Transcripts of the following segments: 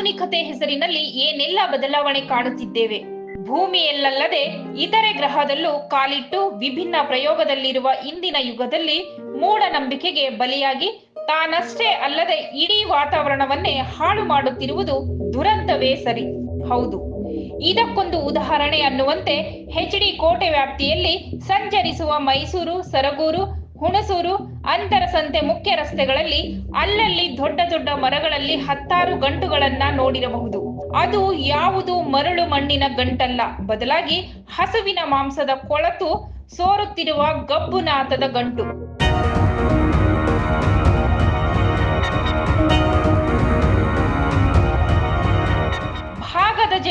ಆಧುನಿಕತೆ ಹೆಸರಿನಲ್ಲಿ ಏನೆಲ್ಲ ಬದಲಾವಣೆ ಕಾಣುತ್ತಿದ್ದೇವೆ? ಭೂಮಿಯಲ್ಲದೆ ಇತರೆ ಗ್ರಹದಲ್ಲೂ ಕಾಲಿಟ್ಟು ವಿಭಿನ್ನ ಪ್ರಯೋಗದಲ್ಲಿರುವ ಇಂದಿನ ಯುಗದಲ್ಲಿ ಮೂಢನಂಬಿಕೆಗೆ ಬಲಿಯಾಗಿ ತಾನಷ್ಟೇ ಅಲ್ಲದೆ ಇಡೀ ವಾತಾವರಣವನ್ನೇ ಹಾಳು ಮಾಡುತ್ತಿರುವುದು ದುರಂತವೇ ಸರಿ. ಹೌದು. ಇದಕ್ಕೊಂದು ಉದಾಹರಣೆ ಅನ್ನುವಂತೆ ಹೆಚ್ ಡಿ ಕೋಟೆ ವ್ಯಾಪ್ತಿಯಲ್ಲಿ ಸಂಚರಿಸುವ ಮೈಸೂರು, ಸರಗೂರು ಹುಣಸೂರು ಅಂತರಸಂತೆ ಮುಖ್ಯ ರಸ್ತೆಗಳಲ್ಲಿ ಅಲ್ಲಲ್ಲಿ ದೊಡ್ಡ ದೊಡ್ಡ ಮರಗಳಲ್ಲಿ ಹತ್ತಾರು ಗಂಟುಗಳನ್ನ ನೋಡಿರಬಹುದು. ಅದು ಯಾವುದು ಮರಳು ಮಣ್ಣಿನ ಗಂಟಲ್ಲ. ಬದಲಾಗಿ ಹಸುವಿನ ಮಾಂಸದ ಕೊಳತು ಸೋರುತ್ತಿರುವ ಗಬ್ಬುನಾಥದ ಗಂಟು.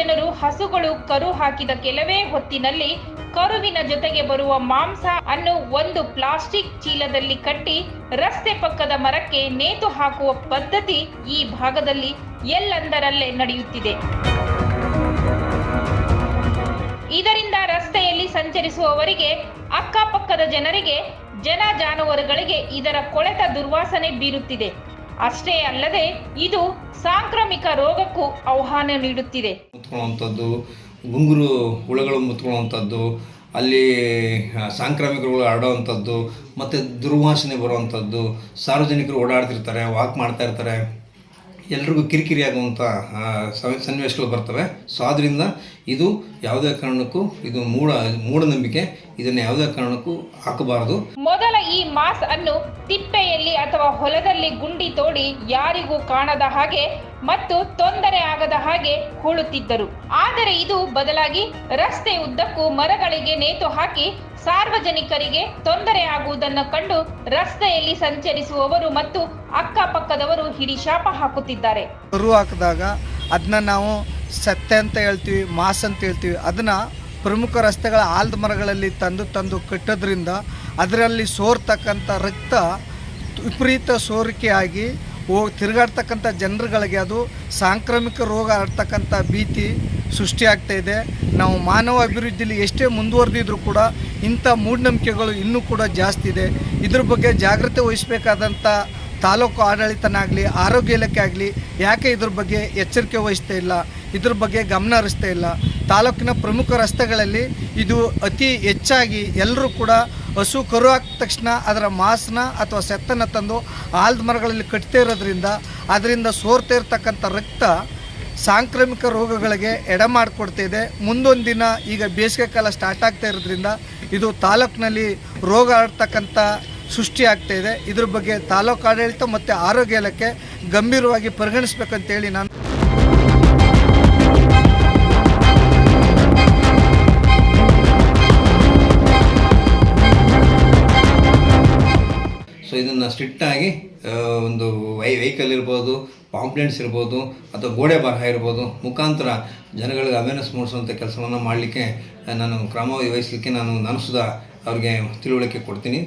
ಜನರು ಹಸುಗಳು ಕರು ಹಾಕಿದ ಕೆಲವೇ ಹೊತ್ತಿನಲ್ಲಿ ಕರುವಿನ ಜೊತೆಗೆ ಬರುವ ಮಾಂಸ ಅನ್ನು ಒಂದು ಪ್ಲಾಸ್ಟಿಕ್ ಚೀಲದಲ್ಲಿ ಕಟ್ಟಿ ರಸ್ತೆ ಪಕ್ಕದ ಮರಕ್ಕೆ ನೇತು ಹಾಕುವ ಪದ್ಧತಿ ಈ ಭಾಗದಲ್ಲಿ ಎಲ್ಲಂದರಲ್ಲೇ ನಡೆಯುತ್ತಿದೆ. ಇದರಿಂದ ರಸ್ತೆಯಲ್ಲಿ ಸಂಚರಿಸುವವರಿಗೆ, ಅಕ್ಕಪಕ್ಕದ ಜನರಿಗೆ, ಜನ ಜಾನುವಾರುಗಳಿಗೆ ಇದರ ಕೊಳೆತ ದುರ್ವಾಸನೆ ಬೀರುತ್ತಿದೆ. ಅಷ್ಟೇ ಅಲ್ಲದೆ ಇದು ಸಾಂಕ್ರಾಮಿಕ ರೋಗಕ್ಕೂ ಆಹ್ವಾನ ನೀಡುತ್ತಿದೆ. ಮುತ್ಕೊಳ್ಳುವಂಥದ್ದು, ಗುಂಗುರು ಹುಳುಗಳು ಮುತ್ಕೊಳ್ಳುವಂಥದ್ದು, ಅಲ್ಲಿ ಸಾಂಕ್ರಾಮಿಕಗಳು ಹರಡುವಂಥದ್ದು, ಮತ್ತು ದುರ್ವಾಸನೆ ಬರುವಂಥದ್ದು, ಸಾರ್ವಜನಿಕರು ಓಡಾಡ್ತಿರ್ತಾರೆ ವಾಕ್ ಮಾಡ್ತಾ ಇರ್ತಾರೆ. ಎಲ್ರಿಗೂ ಕಿರಿಕಿರಿ ಆಗುವಂಥ ಸನ್ನಿವೇಶಗಳು ಬರ್ತವೆ. ಸೊ ಆದ್ದರಿಂದ ಇದು ಯಾವುದೇ ಕಾರಣಕ್ಕೂ, ಇದು ಮೂಢ, ಮೂಢನಂಬಿಕೆ, ಇದನ್ನು ಯಾವುದೇ ಕಾರಣಕ್ಕೂ ಹಾಕಬಾರದು. ಮೊದಲ ಈ ಮಾಸ್ ಅನ್ನು ತಿಪ್ಪೆಯಲ್ಲಿ ಅಥವಾ ಹೊಲದಲ್ಲಿ ಗುಂಡಿ ತೋಡಿ ಯಾರಿಗೂ ಕಾಣದ ಹಾಗೆ ಮತ್ತು ತೊಂದರೆ ಆಗದ ಹಾಗೆ ಹೂಳುತ್ತಿದ್ದರು. ಆದರೆ ಇದು ಬದಲಾಗಿ ರಸ್ತೆ ಉದ್ದಕ್ಕೂ ಮರಗಳಿಗೆ ನೇತು ಹಾಕಿ ಸಾರ್ವಜನಿಕರಿಗೆ ತೊಂದರೆ ಆಗುವುದನ್ನು ಕಂಡು ರಸ್ತೆಯಲ್ಲಿ ಸಂಚರಿಸುವವರು ಮತ್ತು ಅಕ್ಕಪಕ್ಕದವರು ಹಿಡಿ ಶಾಪ ಹಾಕುತ್ತಿದ್ದಾರೆ ಕರು ಹಾಕಿದಾಗ ಅದನ್ನ ನಾವು ಸತ್ಯ ಅಂತ ಹೇಳ್ತೀವಿ, ಮಾಸ್ ಅಂತ ಹೇಳ್ತೀವಿ. ಅದನ್ನ ಪ್ರಮುಖ ರಸ್ತೆಗಳ ಆಲ್ದ ಮರಗಳಲ್ಲಿ ತಂದು ತಂದು ಕಟ್ಟೋದ್ರಿಂದ ಅದರಲ್ಲಿ ಸೋರ್ತಕ್ಕಂಥ ರಕ್ತ ವಿಪರೀತ ಸೋರಿಕೆಯಾಗಿ ಹೋಗಿ ತಿರುಗಾಡ್ತಕ್ಕಂಥ ಜನರುಗಳಿಗೆ ಅದು ಸಾಂಕ್ರಾಮಿಕ ರೋಗ ಹರಡ್ತಕ್ಕಂಥ ಭೀತಿ ಸೃಷ್ಟಿಯಾಗ್ತಾ ಇದೆ. ನಾವು ಮಾನವ ಅಭಿವೃದ್ಧಿಲಿ ಎಷ್ಟೇ ಮುಂದುವರೆದಿದ್ರೂ ಕೂಡ ಇಂಥ ಮೂಢನಂಬಿಕೆಗಳು ಇನ್ನೂ ಕೂಡ ಜಾಸ್ತಿ ಇದೆ. ಇದ್ರ ಬಗ್ಗೆ ಜಾಗ್ರತೆ ವಹಿಸಬೇಕಾದಂಥ ತಾಲೂಕು ಆಡಳಿತನಾಗಲಿ, ಆರೋಗ್ಯ ಇಲಾಖೆ ಆಗಲಿ ಯಾಕೆ ಇದ್ರ ಬಗ್ಗೆ ಎಚ್ಚರಿಕೆ ವಹಿಸ್ತಾ ಇಲ್ಲ, ಇದ್ರ ಬಗ್ಗೆ ಗಮನ ಹರಿಸ್ತಾ ಇಲ್ಲ? ತಾಲೂಕಿನ ಪ್ರಮುಖ ರಸ್ತೆಗಳಲ್ಲಿ ಇದು ಅತಿ ಹೆಚ್ಚಾಗಿ ಎಲ್ಲರೂ ಕೂಡ ಹಸು ಕರು ಹಾಕಿದ ತಕ್ಷಣ ಅದರ ಮಾಸನ ಅಥವಾ ಸೆತ್ತನ್ನು ತಂದು ಆಲ್ದ ಮರಗಳಲ್ಲಿ ಕಟ್ತಾ ಇರೋದ್ರಿಂದ, ಅದರಿಂದ ಸೋರ್ತಾ ಇರ್ತಕ್ಕಂಥ ರಕ್ತ ಸಾಂಕ್ರಾಮಿಕ ರೋಗಗಳಿಗೆ ಎಡೆ ಮಾಡಿಕೊಡ್ತಾ ಇದೆ. ಮುಂದೊಂದು ದಿನ ಈಗ ಬೇಸಿಗೆ ಕಾಲ ಸ್ಟಾರ್ಟ್ ಆಗ್ತಾ ಇರೋದ್ರಿಂದ ಇದು ತಾಲೂಕಿನಲ್ಲಿ ರೋಗ ಹರಡ್ತಕ್ಕಂಥ ಸೃಷ್ಟಿ ಆಗ್ತಾ ಇದೆ. ಇದ್ರ ಬಗ್ಗೆ ತಾಲೂಕು ಆಡಳಿತ ಮತ್ತು ಆರೋಗ್ಯ ಇಲಾಖೆ ಗಂಭೀರವಾಗಿ ಪರಿಗಣಿಸ್ಬೇಕಂತೇಳಿ ನಾನು ಸೊ ಇದನ್ನು ಸ್ಟ್ರಿಕ್ಟಾಗಿ ಒಂದು ವೈ ವೆಹಿಕಲ್ ಇರ್ಬೋದು ಪಾಂಪ್ಲೆಂಟ್ಸ್ ಇರ್ಬೋದು, ಅಥವಾ ಗೋಡೆ ಬರಹ ಇರ್ಬೋದು, ಮುಖಾಂತರ ಜನಗಳಿಗೆ ಅವೇರ್ನೆಸ್ ಮೂಡಿಸುವಂಥ ಕೆಲಸವನ್ನು ಮಾಡಲಿಕ್ಕೆ ನಾನು ಕ್ರಮ ವಹಿಸಲಿಕ್ಕೆ ನಾನು ನಾನು ಸುಧಾ ಅವ್ರಿಗೆ ತಿಳುವಳಿಕೆ ಕೊಡ್ತೀನಿ.